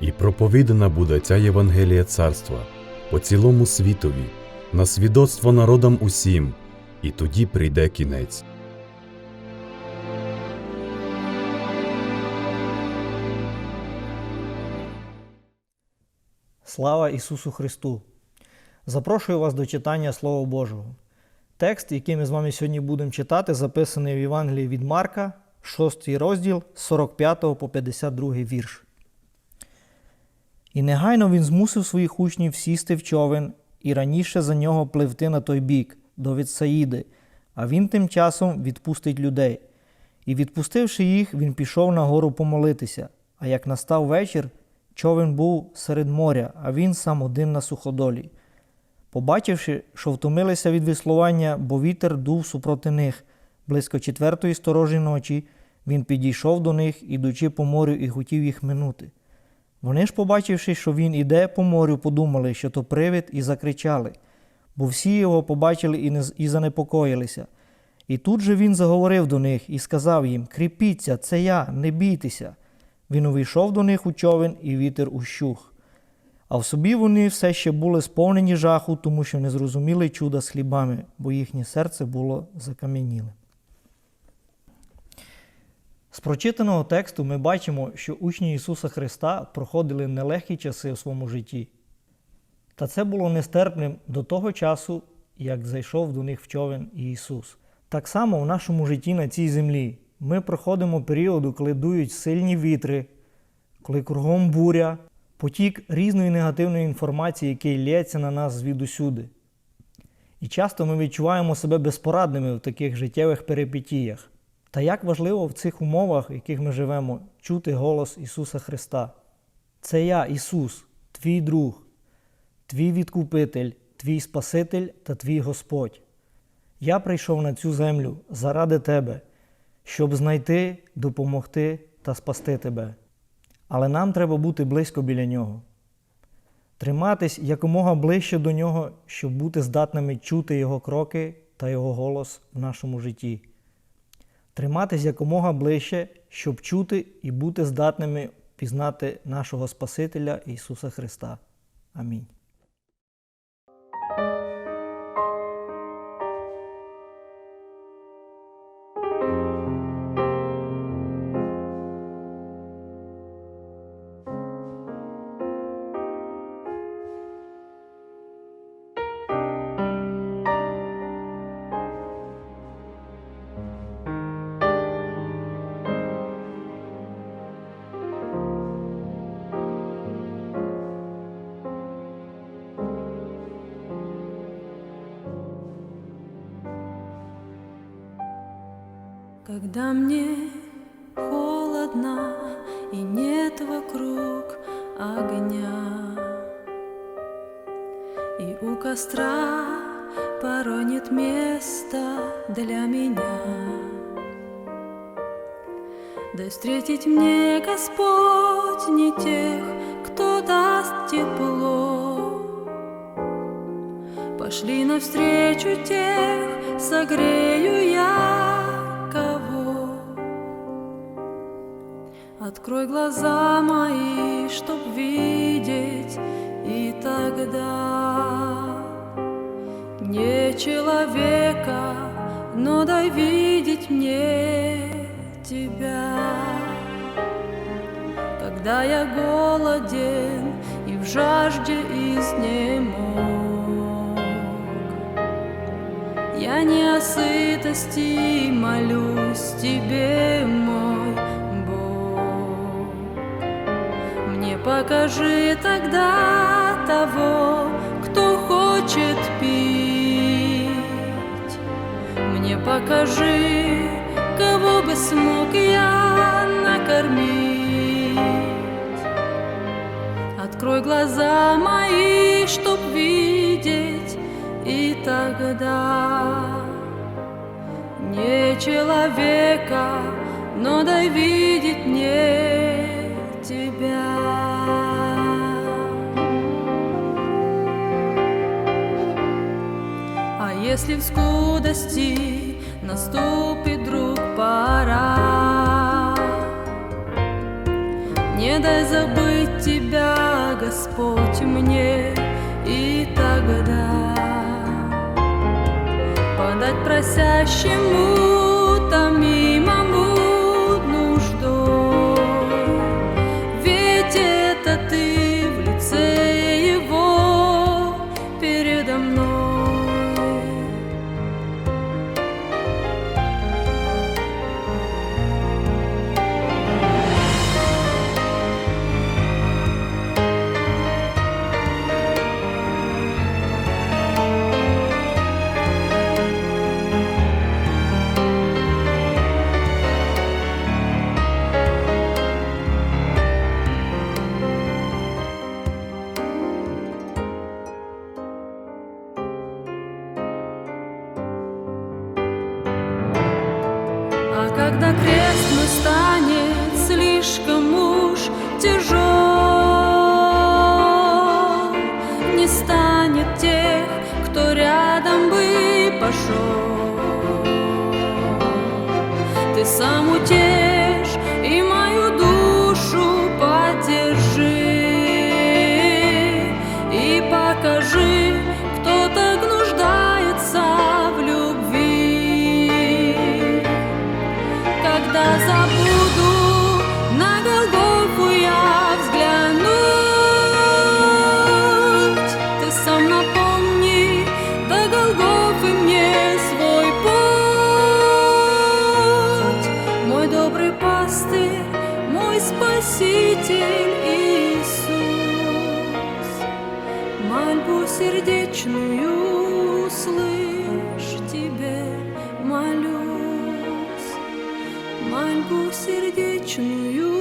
І проповідана буде ця Євангелія царства по цілому світові, на свідоцтво народам усім, і тоді прийде кінець. Слава Ісусу Христу! Запрошую вас до читання Слова Божого. Текст, який ми з вами сьогодні будемо читати, записаний в Євангелії від Марка, 6 розділ з 45 по 52 вірш. І негайно він змусив своїх учнів сісти в човен і раніше за нього пливти на той бік, до Вітсаїди, а він тим часом відпустить людей. І відпустивши їх, він пішов на гору помолитися. А як настав вечір, човен був серед моря, а він сам один на суходолі. Побачивши, що втомилися від веслування, бо вітер дув супроти них, близько четвертої сторожі ночі, він підійшов до них, ідучи по морю, і хотів їх минути. Вони ж, побачивши, що він іде по морю, подумали, що то привид, і закричали, бо всі його побачили і, не, і занепокоїлися. І тут же він заговорив до них і сказав їм: Кріпіться, це я, не бійтеся. Він увійшов до них у човен, і вітер ущух. А в собі вони все ще були сповнені жаху, тому що не зрозуміли чуда з хлібами, бо їхнє серце було закам'яніле. З прочитаного тексту ми бачимо, що учні Ісуса Христа проходили нелегкі часи у своєму житті. Та це було нестерпним до того часу, як зайшов до них в човен Ісус. Так само в нашому житті на цій землі ми проходимо періоди, коли дують сильні вітри, коли кругом буря, потік різної негативної інформації, який лється на нас звідусюди. І часто ми відчуваємо себе безпорадними в таких життєвих перипетіях. Та як важливо в цих умовах, в яких ми живемо, чути голос Ісуса Христа. Це я, Ісус, твій друг, твій відкупитель, твій Спаситель та твій Господь. Я прийшов на цю землю заради тебе, щоб знайти, допомогти та спасти тебе. Але нам треба бути близько біля нього. Триматись якомога ближче до нього, щоб бути здатними чути Його кроки та Його голос в нашому житті. Триматись якомога ближче, щоб чути і бути здатними пізнати нашого Спасителя Ісуса Христа. Амінь. Когда мне холодно и нет вокруг огня, И у костра порой нет места для меня. Да встретить мне Господь не тех, кто даст тепло, Пошли навстречу тех, согрею я Открой глаза мои, чтоб видеть, и тогда не человека, но дай видеть мне тебя. Когда я голоден и в жажде изнемог, я не о сытости молюсь тебе, мой покажи тогда того, кто хочет пить. Мне покажи, кого бы смог я накормить. Открой глаза мои, чтоб видеть, и тогда не человека, но дай видеть мне тебя. Если в скудости наступит друг пора, не дай забыть тебя, Господь, мне и тогда. Подать просящему, toujours. Мой добрый пастырь, мой спаситель Иисус, мольбу сердечную слышь тебе молюсь, мольбу сердечную